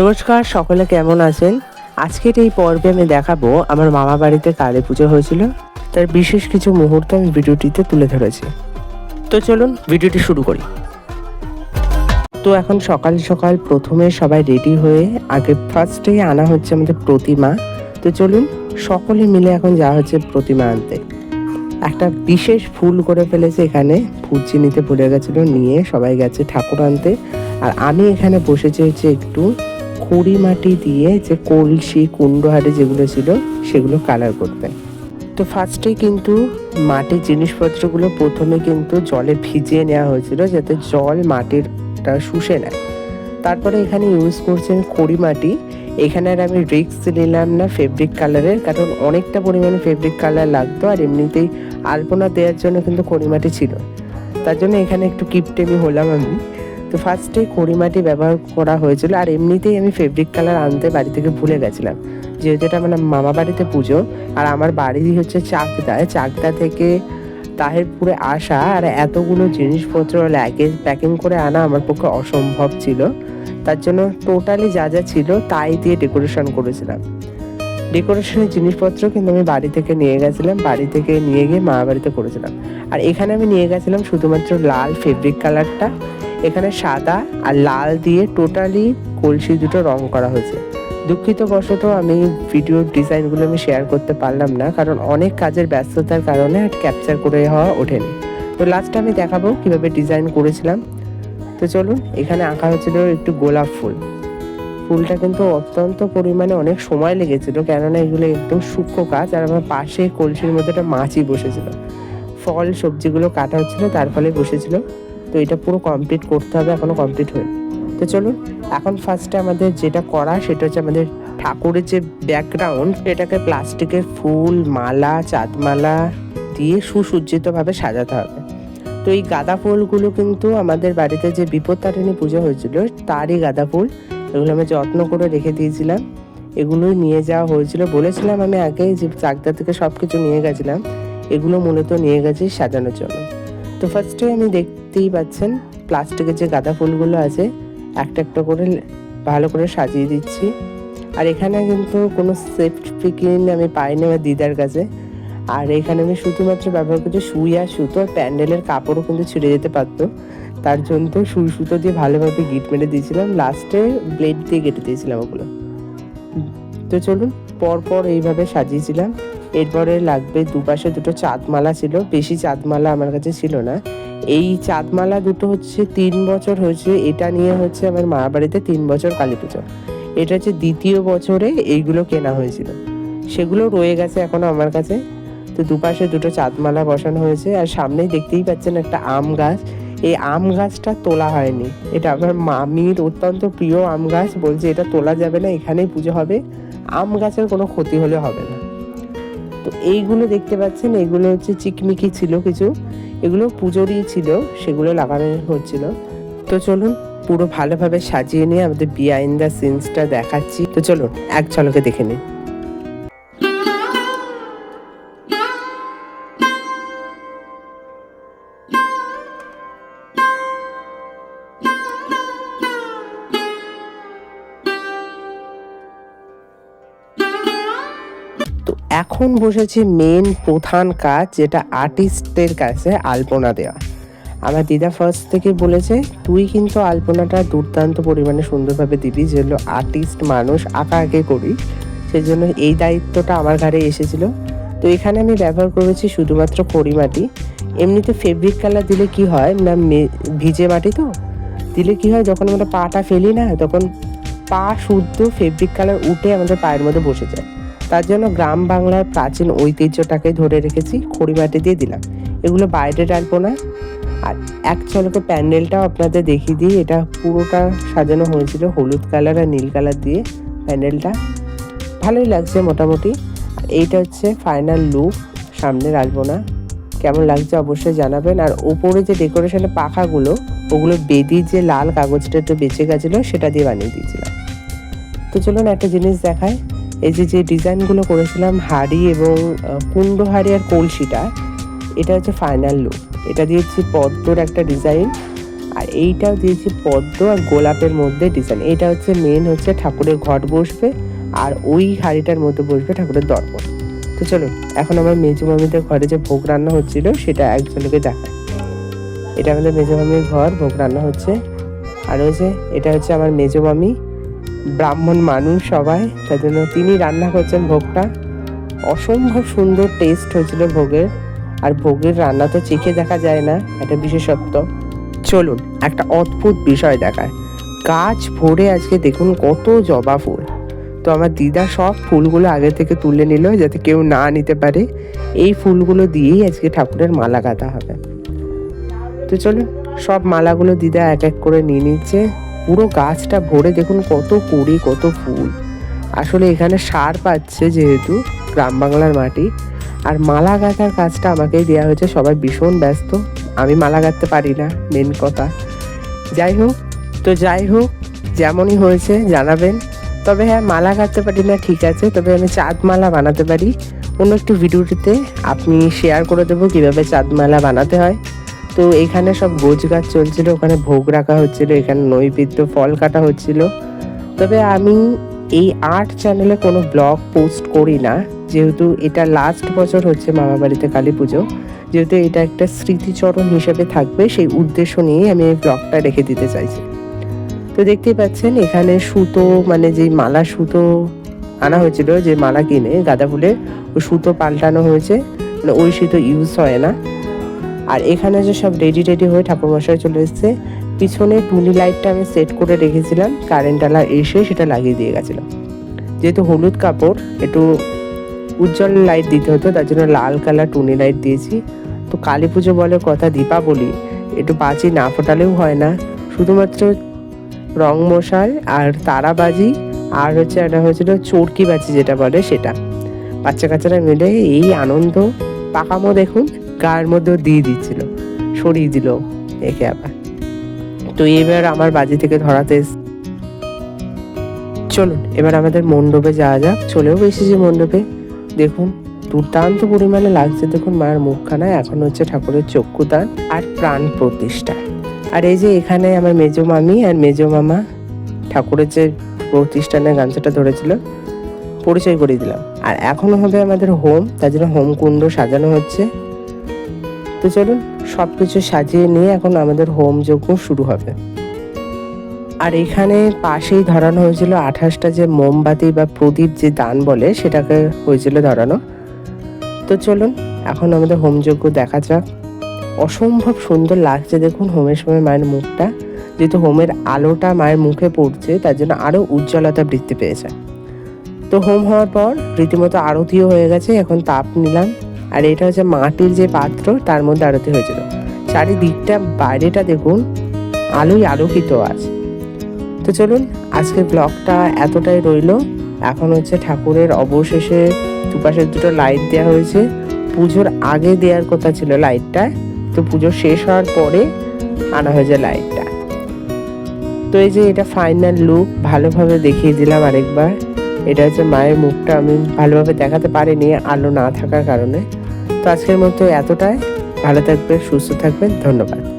নমস্কার, সকলে কেমন আছেন? আজকের এই পর্বে আমি দেখাবো আমার মামা বাড়িতে কালী পুজো হয়েছিল, তার বিশেষ কিছু মুহূর্ত আমি ভিডিওটিতে তুলে ধরেছি। তো চলুন ভিডিওটি শুরু করি। তো এখন সকাল সকাল প্রথমে সবাই রেডি হয়ে, আগে ফার্স্টে আনা হচ্ছে আমাদের প্রতিমা। তো চলুন সকলে মিলে এখন যাওয়া হচ্ছে প্রতিমা আনতে। একটা বিশেষ ফুল করে ফেলেছে এখানে ফুচি নিতে ভুলে গেছিল, নিয়ে সবাই গেছে ঠাকুর আনতে। আর আমি এখানে বসেছি হচ্ছে একটু খড়ি মাটি দিয়ে যে কলসি কুণ্ডহারে যেগুলো ছিল, সেগুলো কালার করতে তো ফার্স্টে কিন্তু মাটির জিনিসপত্রগুলো প্রথমে কিন্তু জলে ভিজিয়ে নেওয়া হয়েছিল যাতে জল মাটিরটা শুষে নেয়। তারপরে এখানে ইউজ করছেন খড়ি মাটি। এখানে আর আমি রিক্স নিলাম না ফেব্রিক কালারের কারণ অনেকটা পরিমাণে ফেব্রিক কালার লাগতো আর এমনিতেই আলপনা দেওয়ার জন্য কিন্তু খড়ি মাটি ছিল। তার জন্য এখানে একটু কিপটেমি হলাম আমি। তো ফার্স্টে খড়িমাটি ব্যবহার করা হয়েছিল আর এমনিতেই আমি ফেব্রিক কালার আনতে বাড়ি থেকে ভুলে গেছিলাম। যেহেতু এটা মানে মামা বাড়িতে পুজো, আর আমার বাড়ি হচ্ছে চাকদায় চাকদা থেকে তাহেরপুরে আসা আর এতগুলো জিনিসপত্র ল্যাগেজ প্যাকিং করে আনা আমার পক্ষে অসম্ভব ছিল। তার জন্য টোটালি যা যা ছিল তাই দিয়ে ডেকোরেশন করেছিলাম। ডেকোরেশনের জিনিসপত্র কিন্তু আমি বাড়ি থেকে নিয়ে গেছিলাম, বাড়ি থেকে নিয়ে গিয়ে মা বাড়িতে করেছিলাম। আর এখানে আমি নিয়ে গেছিলাম শুধুমাত্র লাল ফেব্রিক কালারটা এখানে সাদা আর লাল দিয়ে টোটালি কলসি দুটো রং করা হয়েছে। দুঃখিত বশত আমি ভিডিওর ডিজাইনগুলো আমি শেয়ার করতে পারলাম না, কারণ অনেক কাজের ব্যস্ততার কারণে ক্যাপচার করে হওয়া ওঠেনি। তো লাস্টে আমি দেখাবো কীভাবে ডিজাইন করেছিলাম। তো চলুন, এখানে আঁকা হয়েছিল একটু গোলাপ ফুল। ফুলটা কিন্তু অত্যন্ত পরিমাণে অনেক সময় লেগেছিল, কেননা এগুলো একদম সূক্ষ্ম কাজ আর আমার পাশে কলসির মধ্যে একটা মাছই বসেছিল। ফল, সবজিগুলো কাটা হচ্ছিল, তার ফলে বসেছিল। তো এটা পুরো কমপ্লিট করতে হবে, এখনও কমপ্লিট হয়ে তো চলুন, এখন ফার্স্টে আমাদের যেটা করা, সেটা হচ্ছে আমাদের ঠাকুরের যে ব্যাকগ্রাউন্ড এটাকে প্লাস্টিকের ফুল, মালা, চাঁদমালা দিয়ে সুসজ্জিতভাবে সাজাতে হবে। তো এই গাঁদা ফুলগুলো কিন্তু আমাদের বাড়িতে যে বিপত্তারিণী পুজো হয়েছিল, তারই গাঁদা ফুল। এগুলো আমি যত্ন করে রেখে দিয়েছিলাম। এগুলোই নিয়ে যাওয়া হয়েছিল। বলেছিলাম আমি আগে যে চাকদা থেকে সব কিছু নিয়ে গেছিলাম, এগুলো মূলত নিয়ে গেছি সাজানোর জন্য। তো ফার্স্টে আমি দেখতেই পাচ্ছেন প্লাস্টিকের যে গাঁদা ফুলগুলো আছে, একটা একটা করে ভালো করে সাজিয়ে দিচ্ছি। আর এখানে কিন্তু কোনো সেফট সেফটিকিন আমি পাইনি আমার দিদার কাছে। আর এখানে আমি শুধুমাত্র ব্যবহার করছি সুই আর সুতো, আর প্যান্ডেলের কাপড়ও কিন্তু ছিঁড়ে যেতে পারতো। তার জন্য সুই সুতো দিয়ে ভালোভাবে গিট মেরে দিয়েছিলাম লাস্টে ব্লেড দিয়ে কেটে দিয়েছিলাম ওগুলো। তো চলুন, পরপর এইভাবে সাজিয়েছিলাম। এরপরে লাগবে দুপাশে দুটো চাঁদমালা ছিল, বেশি চাঁদমালা আমার কাছে ছিল না। এই চাঁদমালা দুটো হচ্ছে তিন বছর হয়েছে। এটা নিয়ে হচ্ছে আমার মা বাড়িতে তিন বছর কালী পুজো। এটা হচ্ছে দ্বিতীয় বছরে এইগুলো কেনা হয়েছিল। সেগুলো রয়ে গেছে এখনও আমার কাছে। তো দুপাশে দুটো চাঁদমালা বসানো হয়েছে আর সামনেই দেখতেই পাচ্ছেন একটা আম গাছ। এই আম গাছটা তোলা হয়নি। এটা আমার মামির অত্যন্ত প্রিয় আম গাছ। বলছে, এটা তোলা যাবে না, এখানেই পুজো হবে। আম গাছের কোনো ক্ষতি হলে হবে না। তো এইগুলো দেখতে পাচ্ছেন এগুলো হচ্ছে চিকমিকি ছিল কিছু। এগুলো পুজোরই ছিল সেগুলো লাগানো হচ্ছিল। তো চলুন, পুরো ভালোভাবে সাজিয়ে নিয়ে আমাদের বিহাইন্ড দ্য সিনসটা দেখাচ্ছি। তো চলুন, এক ঝলকে দেখে নিন এখন বসেছে মেন প্রধান কাজ, যেটা আর্টিস্টের কাছে আলপনা দেওয়া। আমার দিদা ফার্স্ট থেকে বলেছে, তুই কিন্তু আলপনাটা দুর্দান্ত পরিমাণে সুন্দরভাবে দিবি যেগুলো আর্টিস্ট মানুষ আঁকা আঁকে করি। সেই জন্য এই দায়িত্বটা আমার ঘাড়ে এসেছিল। তো এখানে আমি ব্যবহার করেছি শুধুমাত্র খড়ি মাটি এমনিতে ফেব্রিক কালার দিলে কি হয়, না ভিজে মাটি তো? দিলে কি হয়, যখন আমরা পাটা ফেলি না, তখন পা শুদ্ধ ফেব্রিক কালার উঠে আমাদের পায়ের মধ্যে বসে যায়। তার জন্য গ্রাম বাংলার প্রাচীন ঐতিহ্যটাকে ধরে রেখেছি খড়ি মাটি দিয়ে দিলাম। এগুলো বাইরে ডালবো না। আর এক চলকে প্যান্ডেলটাও আপনাদের দেখিয়ে দিই, এটা পুরোটা সাজানো হয়েছিল হলুদ কালার আর নীল কালার দিয়ে প্যান্ডেলটা। ভালোই লাগছে মোটামুটি। এইটা হচ্ছে ফাইনাল লুক সামনের না। কেমন লাগছে অবশ্যই জানাবেন। আর ওপরে যে ডেকোরেশনের পাখাগুলো, ওগুলো বেদির যে লাল কাগজটা একটু বেঁচে গেছিল, সেটা দিয়ে বানিয়ে দিয়েছিলাম। তো চলুন একটা জিনিস দেখায় এই যে যে ডিজাইনগুলো করেছিলাম হাড়ি এবং কুণ্ড হাড়ি আর কলসিটা, এটা হচ্ছে ফাইনাল লুক এটা দিয়েছি পদ্মর একটা ডিজাইন আর এইটাও দিয়েছি পদ্ম আর গোলাপের মধ্যে ডিজাইন এটা হচ্ছে মেন হচ্ছে ঠাকুরের ঘট বসবে, আর ওই হাড়িটার মধ্যে বসবে ঠাকুরের দর্পণ। তো চলো, এখন আমার মেজু মামিদের ঘরে যে ভোগ রান্না হচ্ছিল, সেটা একজনকে দেখা এটা আমাদের মেজো মামির ঘর, ভোগ রান্না হচ্ছে। আর হচ্ছে এটা হচ্ছে আমার মেজো মামি ব্রাহ্মণ মানুষ সবাই তার জন্য তিনি রান্না করছেন ভোগটা। অসম্ভব সুন্দর টেস্ট হয়েছিল ভোগের। আর ভোগের রান্না তো চেখে দেখা যায় না একটা বিশেষত্ব। চলুন, একটা অদ্ভুত বিষয় দেখায়। গাছ ভরে আজকে দেখুন কত জবা ফুল। তো আমার দিদা সব ফুলগুলো আগে থেকে তুলে নিল যাতে কেউ না নিতে পারে। এই ফুলগুলো দিয়েই আজকে ঠাকুরের মালা গাঁথা হবে। তো চলুন, সব মালাগুলো দিদা এক এক করে নিয়ে নিচ্ছে। পুরো গাছটা ভরে দেখুন কত কুড়ি, কত ফুল। আসলে এখানে সার পাচ্ছে যেহেতু গ্রাম বাংলার মাটি। আর মালা গাঁথার কাজটা আমাকেই দেওয়া হয়েছে, সবাই ভীষণ ব্যস্ত। আমি মালা গাঁথতে পারি না মেন কথা। যাই হোক, তো যাই হোক, যেমনই হয়েছে জানাবেন। তবে হ্যাঁ মালা গাঁথতে পারি না, ঠিক আছে। তবে আমি চাঁদ মালা বানাতে পারি। অন্য একটু ভিডিওটিতে আপনি শেয়ার করে দেবো কীভাবে চাঁদ মালা বানাতে হয়। তো এখানে সব গোছ গাছ চলছিল, ওখানে ভোগ রাখা হচ্ছিল, এখানে নৈবেদ্য ফল কাটা হচ্ছিল। তবে আমি এই আর্ট চ্যানেলে কোনো ব্লগ পোস্ট করি না, যেহেতু এটা লাস্ট বছর হচ্ছে মামা বাড়িতে কালী পুজো। যেহেতু এটা একটা স্মৃতিচরণ হিসেবে থাকবে, সেই উদ্দেশ্য নিয়ে আমি এই ব্লগটা রেখে দিতে চাইছি। তো দেখতেই পাচ্ছেন, এখানে সুতো মানে যে মালা সুতো আনা হয়েছিল, যে মালা কিনে গাঁদা ফুলের, ওই সুতো পাল্টানো হয়েছে মানে ওই সুতো ইউজ হয় না। আর এখানে যে সব রেডি রেডি হয়ে ঠাকুর ঠাকুরমশাই চলে এসেছে, পিছনে টুনি লাইটটা আমি সেট করে রেখেছিলাম কারেন্ট কারেন্টওয়ালা এসে সেটা লাগিয়ে দিয়ে গেছিল। যেহেতু হলুদ কাপড়, একটু উজ্জ্বল লাইট দিতে হতো, তার জন্য লাল কালার টুনি লাইট দিয়েছি। তো কালী পুজো বলে কথা দীপাবলি, একটু বাজি না ফোটালেও হয় না। শুধুমাত্র রং মশাল আর তারাবাজি আর হচ্ছে একটা হয়েছিল চরকি বাজি যেটা বলে সেটা। বাচ্চা কাচ্চারা মিলে এই আনন্দ, পাকামো দেখুন। গায়ের মধ্যেও দিয়ে দিচ্ছিল, সরিয়ে দিল একে আবার। তো এবার আমার বাজি থেকে ধরাতে চলুন, এবার আমাদের মণ্ডপে যাওয়া যাক। চলেও এসেছি মণ্ডপে। দেখুন, দুর্দান্ত পরিমাণে লাগছে। দেখুন মায়ের মুখখানা এখন হচ্ছে ঠাকুরের চক্ষুদান আর প্রাণ প্রতিষ্ঠা। আর এই যে এখানে আমার মেজো মামি আর মেজো মামা ঠাকুরের যে প্রতিষ্ঠানের গামছাটা ধরেছিল, পরিচয় করে দিলাম। আর এখনও হবে আমাদের হোম, তার জন্য হোম কুণ্ড সাজানো হচ্ছে। তো চলুন। সব কিছু সাজিয়ে নিয়ে এখন আমাদের হোম যজ্ঞ শুরু হবে। আর এখানে পাশেই ধরানো হয়েছিল আঠাশটা যে মোমবাতি বা প্রদীপ যে দান বলে, সেটাকে হয়েছিল ধরানো। তো চলুন, এখন আমাদের হোম যজ্ঞ দেখা যাক। অসম্ভব সুন্দর লাগছে দেখুন হোমের সময় মায়ের মুখটা। যেহেতু হোমের আলোটা মায়ের মুখে পড়ছে, তার জন্য আরও উজ্জ্বলতা বৃদ্ধি পেয়েছে। তো হোম হওয়ার পর রীতিমতো আরতিও হয়ে গেছে, এখন তাপ নিলাম। আর এটা হচ্ছে মাটির যে পাত্র, তার মধ্যে আরতি হয়েছিল। চারিদিকটা, বাইরেটা দেখুন আলোই আলোকিত আছে তো চলুন, আজকের ব্লগটা এতটাই রইল। এখন হচ্ছে ঠাকুরের অবশেষে দুপাশে দুটো লাইট দেওয়া হয়েছে। পুজোর আগে দেওয়ার কথা ছিল লাইটটা তো পুজো শেষ হওয়ার পরে আনা হয়েছে লাইটটা তো এই যে এটা ফাইনাল লুক ভালোভাবে দেখিয়ে দিলাম আরেকবার। এটা হচ্ছে মায়ের মুখটা আমি ভালোভাবে দেখাতে পারিনি, আলো না থাকার কারণে। আজকের মতো এতটাই। ভালো থাকবে সুস্থ থাকবেন। ধন্যবাদ।